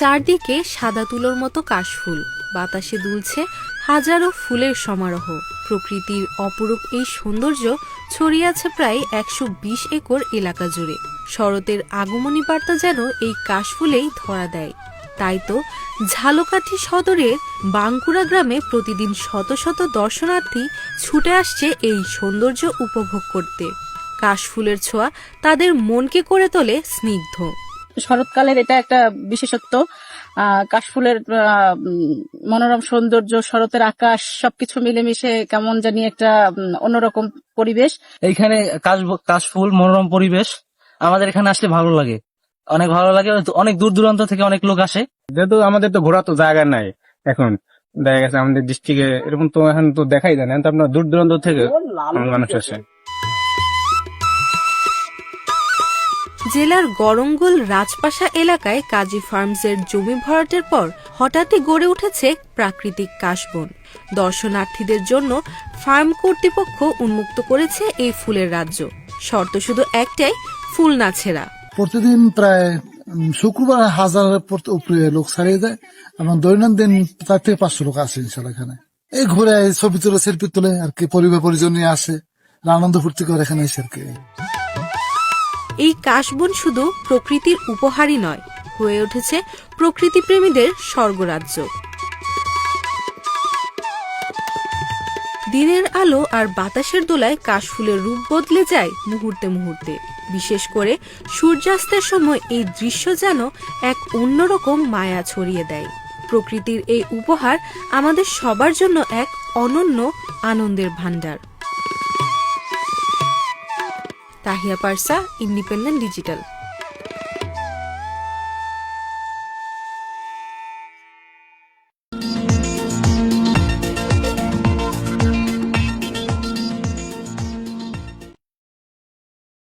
চারদিকে সাদা তুলোর মতো কাশফুল। বাতাসে দুলছে হাজারো ফুলের সমারোহ। প্রকৃতির অপরূপ এই সৌন্দর্য ছড়িয়ে আছে প্রায় একশো বিশ একর এলাকা জুড়ে। শরতের আগমনী বার্তা যেন এই কাশফুলেই ধরা দেয়। তাই তো ঝালকাঠি সদরের বাঙ্কুড়া গ্রামে প্রতিদিন শত শত দর্শনার্থী ছুটে আসছে এই সৌন্দর্য উপভোগ করতে। কাশফুলের ছোঁয়া তাদের মনকে করে তোলে স্নিগ্ধ। শরৎকালের এটা একটা বিশেষত্ব। আহ, কাশফুলের আহ, মনোরম সৌন্দর্য শরতের আকাশ সবকিছু মিলেমিশে কেমন জানি একটা অন্যরকম পরিবেশ। এইখানে কাশ কাশফুল মনোরম পরিবেশ আমাদের এখানে আসলে ভালো লাগে। অনেক ভালো লাগে অনেক দূর দূরান্ত থেকে অনেক লোক আসে। যেহেতু আমাদের তো ঘোরা তো জায়গা নাই এখন দেখা গেছে আমাদের ডিস্ট্রিক্টে এরকম তো এখন তো দেখাই যায় না তো আপনার দূর দূরান্ত থেকে মানুষ আসে। জেলার গরঙ্গল রাজপাশা এলাকায় কাজী ফার্মসের জমি ভরাটের পর হঠাৎই গড়ে উঠেছে প্রাকৃতিক কাশবন। দর্শনার্থীদের জন্য ফার্ম কর্তৃপক্ষ উন্মুক্ত করেছে এই ফুলের রাজ্য। শর্ত শুধু একটাই, ফুল না ছেঁড়া। প্রতিদিন প্রায় শুক্রবার হাজারের পর- উপরে লোক ছাড়িয়ে যায়। এবং দৈনন্দিন চার থেকে পাঁচশো লোক আসে এখানে। এই ঘুরে ছবি তুলে, সেলফি তুলে আর কি পরিবার পরিজন নিয়ে আসে। আনন্দ ফুর্তি করে এখানে এসে আর কি। এই কাশবন শুধু প্রকৃতির উপহারই নয়, হয়ে উঠেছে প্রকৃতিপ্রেমীদের স্বর্গরাজ্য। দিনের আলো আর বাতাসের দোলায় কাশফুলের রূপ বদলে যায় মুহূর্তে মুহূর্তে। বিশেষ করে সূর্যাস্তের সময় এই দৃশ্য যেন এক অন্যরকম মায়া ছড়িয়ে দেয়। প্রকৃতির এই উপহার আমাদের সবার জন্য এক অনন্য আনন্দের ভাণ্ডার। Tahiya Parsa independent digital.